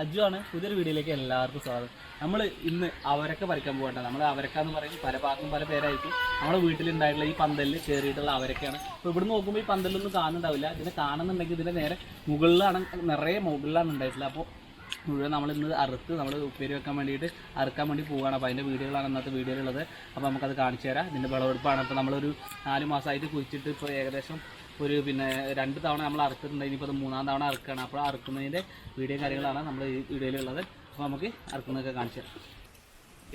അജു ആണ് പുതിയൊരു വീഡിയോയിലേക്ക് എല്ലാവർക്കും സ്വാഗതം. നമ്മൾ ഇന്ന് അവരൊക്കെ പറിക്കാൻ പോകണ്ട നമ്മൾ അവരക്ക എന്ന് പറയും പല ഭാഗത്തും പല പേരായിരിക്കും. നമ്മുടെ വീട്ടിലുണ്ടായിട്ടുള്ള ഈ പന്തലിൽ കയറിയിട്ടുള്ള അവരൊക്കെയാണ്. അപ്പോൾ ഇവിടെ നോക്കുമ്പോൾ ഈ പന്തലൊന്നും കാണുന്നുണ്ടാവില്ല. ഇതിനെ കാണുന്നുണ്ടെങ്കിൽ ഇതിന്റെ നേരെ മുകളിലാണ് നിറയെ മുകളിലാണ് ഉണ്ടായിട്ടുള്ളത്. അപ്പോൾ മുഴുവൻ നമ്മൾ ഇന്ന് അറുത്ത് നമ്മൾ ഉപ്പേരി വെക്കാൻ വേണ്ടിയിട്ട് അറുക്കാൻ വേണ്ടി പോവുകയാണ്. അപ്പോൾ അതിന്റെ വീഡിയോകളാണ് ഇന്നത്തെ വീഡിയോയിലുള്ളത്. അപ്പോൾ നമുക്കത് കാണിച്ചു തരാം. ഇതിന്റെ വിളവെടുപ്പാണ്. അപ്പോൾ നമ്മളൊരു നാല് മാസമായിട്ട് കുഴിച്ചിട്ട് ഇപ്പോൾ ഏകദേശം ഒരു പിന്നെ രണ്ട് തവണ നമ്മൾ അറുത്തിട്ടുണ്ട് ഇനിയിപ്പോൾ അത് മൂന്നാം തവണ അറുക്കുകയാണ് അപ്പോൾ അറുക്കുന്നതിന്റെ വീഡിയോ കാര്യങ്ങളാണ് നമ്മൾ ഈ വീഡിയോയിലുള്ളത്. അപ്പോൾ നമുക്ക് അറുക്കുന്നതൊക്കെ കാണിച്ചു തരാം.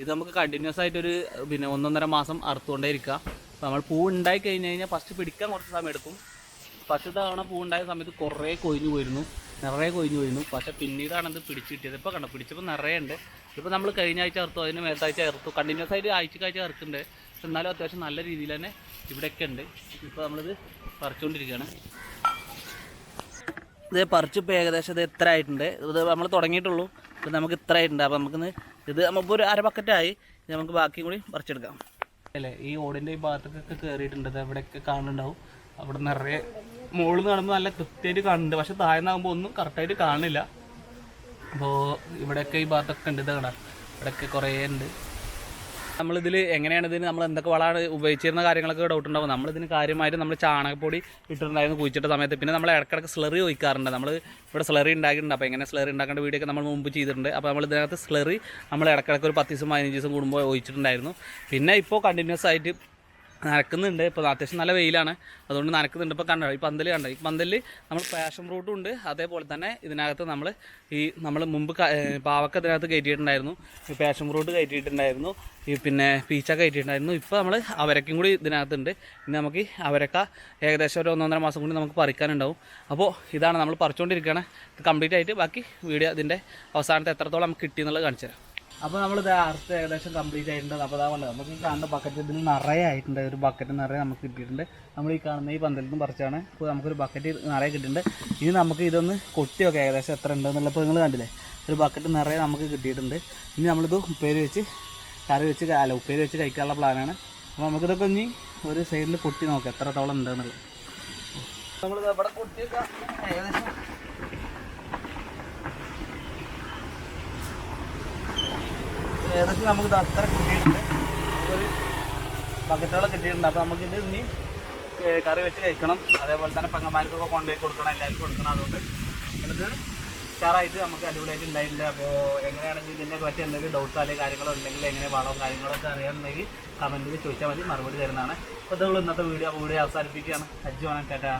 ഇത് നമുക്ക് കണ്ടിന്യൂസ് ആയിട്ടൊരു പിന്നെ ഒന്നൊന്നര മാസം അറുത്തുകൊണ്ടേ ഇരിക്കുക. അപ്പോൾ നമ്മൾ പൂ ഉണ്ടായി കഴിഞ്ഞ് കഴിഞ്ഞാൽ ഫസ്റ്റ് പിടിക്കാൻ കുറച്ച് സമയം എടുക്കും. ഫസ്റ്റ് തവണ പൂ ഉണ്ടായ സമയത്ത് കുറേ കൊഴിഞ്ഞു പോയിരുന്നു. നിറയെ കൊഴിഞ്ഞു പോയിരുന്നു. പക്ഷേ പിന്നീടാണ് ഇത് പിടിച്ച് കിട്ടിയത്. ഇപ്പോൾ കണ്ടോ പിടിച്ചപ്പോൾ നിറയെ ഉണ്ട്. ഇപ്പോൾ നമ്മൾ കഴിഞ്ഞ ആഴ്ച അറുത്തു അതിന് മേലത്താഴ്ച അറുത്തു. കണ്ടിന്യൂസ് ആയിട്ട് ആഴ്ചക്കാഴ്ച അറുക്കുന്നുണ്ട്. പക്ഷെ എന്നാലും അത്യാവശ്യം നല്ല രീതിയിൽ തന്നെ ഇവിടെയൊക്കെ ഉണ്ട്. ഇപ്പോൾ നമ്മളിത് പറിച്ചുകൊണ്ടിരിക്കുകയാണ് ഇത് പറിച്ചിപ്പോൾ ഏകദേശം ഇത് എത്ര ആയിട്ടുണ്ട്? ഇത് നമ്മൾ തുടങ്ങിയിട്ടുള്ളൂ. ഇപ്പം നമുക്ക് ഇത്ര ആയിട്ടുണ്ട്. അപ്പോൾ നമുക്കിന്ന് ഇത് നമുക്കിപ്പോൾ ഒരു അര ബക്കറ്റായി നമുക്ക് ബാക്കിയും കൂടി പറിച്ചെടുക്കാം. അല്ലേ ഈ ഓടിന്റെ ഈ ഭാഗത്തൊക്കെ കയറിയിട്ടുണ്ട് എവിടെയൊക്കെ കാണുന്നുണ്ടാവും. അവിടെ നിറയെ മുകളിൽ നിന്ന് കാണുമ്പോൾ നല്ല കൃത്യമായിട്ട് കാണുന്നുണ്ട്. പക്ഷെ താഴ്ന്നാകുമ്പോൾ ഒന്നും കറക്റ്റായിട്ട് കാണില്ല അപ്പോൾ ഇവിടെയൊക്കെ ഈ ഭാഗത്തൊക്കെ ഉണ്ട്. ഇത് കാണാം ഇവിടെയൊക്കെ കുറേ ഉണ്ട്. നമ്മളിതിൽ എങ്ങനെയാണ് ഇതിന് നമ്മൾ എന്തൊക്കെ വളമാണ് ഉപയോഗിച്ചിരുന്ന കാര്യങ്ങളൊക്കെ ഡൗട്ട് ഉണ്ടാവും. നമ്മളിതിന് കാര്യമായിട്ട് നമ്മൾ ചാണകപ്പൊടി ഇട്ടിട്ടുണ്ടായിരുന്നു കുഴിച്ചിട്ട സമയത്ത്. പിന്നെ നമ്മൾ ഇടക്കിടക്ക് സ്ലറി ഒഴിക്കാറുണ്ട്. നമ്മൾ ഇവിടെ സ്ലറി ഉണ്ടാക്കിയിട്ടുണ്ട്. അപ്പോൾ എങ്ങനെ സ്ലറി ഉണ്ടാക്കേണ്ട വീഡിയോ ഒക്കെ നമ്മൾ മുമ്പ് ചെയ്തിട്ടുണ്ട്. അപ്പോൾ നമ്മൾ ഇതിനകത്ത് സ്ലറി നമ്മൾ ഇടയ്ക്കിടയ്ക്ക് ഒരു പത്ത് ദിവസം പതിനഞ്ച് ദിവസം കൂടുമ്പോൾ ഒഴിച്ചിട്ടുണ്ടായിരുന്നു. പിന്നെ ഇപ്പോൾ കണ്ടിന്യൂസ് ആയിട്ട് നനക്കുന്നുണ്ട്. ഇപ്പോൾ അത്യാവശ്യം നല്ല വെയിലാണ്. അതുകൊണ്ട് നനക്കുന്നുണ്ട്. ഇപ്പോൾ കണ്ടോ? ഈ പന്തൽ കണ്ടോ? ഈ പന്തലിൽ നമ്മൾ പാഷൻ ഫ്രൂട്ടും ഉണ്ട്. അതേപോലെ തന്നെ ഇതിനകത്ത് നമ്മൾ ഈ നമ്മൾ മുമ്പ് പാവക്ക ഇതിനകത്ത് കയറ്റിയിട്ടുണ്ടായിരുന്നു. ഈ പാഷൻ ഫ്രൂട്ട് കയറ്റിയിട്ടുണ്ടായിരുന്നു. ഈ പിന്നെ പീച്ച കയറ്റിയിട്ടുണ്ടായിരുന്നു. ഇപ്പോൾ നമ്മൾ അവരക്കും കൂടി ഇതിനകത്തുണ്ട്. ഇനി നമുക്ക് അവരക്ക ഏകദേശം ഒരു ഒന്നൊന്നര മാസം കൂടി നമുക്ക് പറിക്കാനുണ്ടാവും. അപ്പോൾ ഇതാണ് നമ്മൾ പറിച്ചുകൊണ്ടിരിക്കുകയാണ് കംപ്ലീറ്റ് ആയിട്ട് ബാക്കി വീഡിയോ ഇതിന്റെ അവസാനത്തെ എത്രത്തോളം നമുക്ക് കിട്ടിയെന്നുള്ളത് കാണിച്ചു തരാം. അപ്പോൾ ഇത് അറുത്ത് ഏകദേശം കംപ്ലീറ്റ് ആയിട്ടുണ്ട്. അപ്പോൾ അതാ നമുക്ക് ഈ കാണുന്ന ബക്കറ്റ് ഇതിൽ നിറയെ ആയിട്ടുണ്ട്. ഒരു ബക്കറ്റ് നിറയെ നമുക്ക് കിട്ടിയിട്ടുണ്ട്. നമ്മൾ ഈ കാണുന്ന ഈ പന്തലിൽ നിന്ന് പറിച്ചാണ്. ഇപ്പോൾ നമുക്കൊരു ബക്കറ്റ് നിറയെ കിട്ടിയിട്ടുണ്ട്. ഇനി നമുക്ക് ഇതൊന്ന് കൊട്ടിയൊക്കെ ഏകദേശം എത്ര ഉണ്ടെന്നുള്ള ഇപ്പോൾ നിങ്ങൾ കണ്ടില്ലേ? ഒരു ബക്കറ്റ് നിറയെ നമുക്ക് കിട്ടിയിട്ടുണ്ട്. ഇനി നമ്മളിത് ഉപ്പേരി വെച്ച് കറി വെച്ച് അല്ല ഉപ്പേരി വെച്ച് കഴിക്കാനുള്ള പ്ലാനാണ് അപ്പോൾ നമുക്കിതൊക്കെ ഇനി ഒരു സൈഡിൽ കൊട്ടി നോക്കാം എത്രത്തോളം ഉണ്ടെന്നുള്ളത്. നമ്മളിത് ഇവിടെ കൊട്ടിയൊക്കെ ഏകദേശം ഏകദേശം നമുക്ക് ഇത് അത്ര കിട്ടിയിട്ടുണ്ട്? ഒരു ബക്കറ്റോളം കിട്ടിയിട്ടുണ്ട്. അപ്പോൾ നമുക്കിത് ഇനി കറി വെച്ച് കഴിക്കണം. അതേപോലെ തന്നെ പെങ്ങന്മാർക്കൊക്കെ കൊണ്ടുപോയി കൊടുക്കണം എല്ലാവർക്കും കൊടുക്കണം അതുകൊണ്ട്. എന്നിട്ട് ഉഷാറായിട്ട് നമുക്ക് അടിപൊളിയായിട്ട് ഉണ്ടായില്ല അപ്പോൾ എങ്ങനെയാണെങ്കിൽ ഇതിനെ പറ്റി എന്തെങ്കിലും ഡൗട്ട്സ് അല്ലെങ്കിൽ കാര്യങ്ങളോ ഉണ്ടെങ്കിൽ എങ്ങനെ വളവും കാര്യങ്ങളൊക്കെ അറിയാമെന്നുണ്ടെങ്കിൽ കമന്റിൽ ചോദിച്ചാൽ മതി. മറുപടി തരുന്നതാണ്. അപ്പോൾ ഇതുള്ള ഇന്നത്തെ വീഡിയോ. വീഡിയോ അവസാനിപ്പിക്കുകയാണ്. അജ്ജു വേണം ചേട്ടാ